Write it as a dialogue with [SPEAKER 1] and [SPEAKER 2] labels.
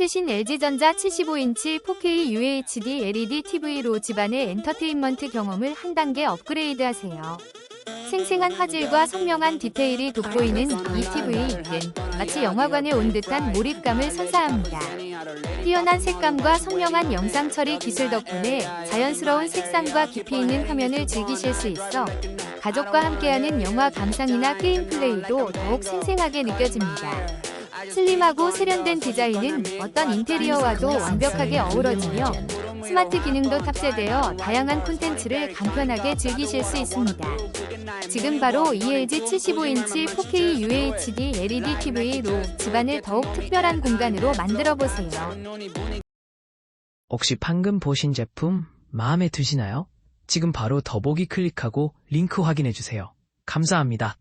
[SPEAKER 1] 최신 LG전자 75인치 4K UHD LED TV로 집안의 엔터테인먼트 경험을 한 단계 업그레이드하세요. 생생한 화질과 선명한 디테일이 돋보이는 이 TV는 마치 영화관에 온 듯한 몰입감을 선사합니다. 뛰어난 색감과 선명한 영상 처리 기술 덕분에 자연스러운 색상과 깊이 있는 화면을 즐기실 수 있어 가족과 함께하는 영화 감상이나 게임 플레이도 더욱 생생하게 느껴집니다. 슬림하고 세련된 디자인은 어떤 인테리어와도 완벽하게 어우러지며 스마트 기능도 탑재되어 다양한 콘텐츠를 간편하게 즐기실 수 있습니다. 지금 바로 ELG 75인치 4K UHD LED TV로 집안을 더욱 특별한 공간으로 만들어 보세요.
[SPEAKER 2] 혹시 방금 보신 제품 마음에 드시나요? 지금 바로 더보기 클릭하고 링크 확인해 주세요. 감사합니다.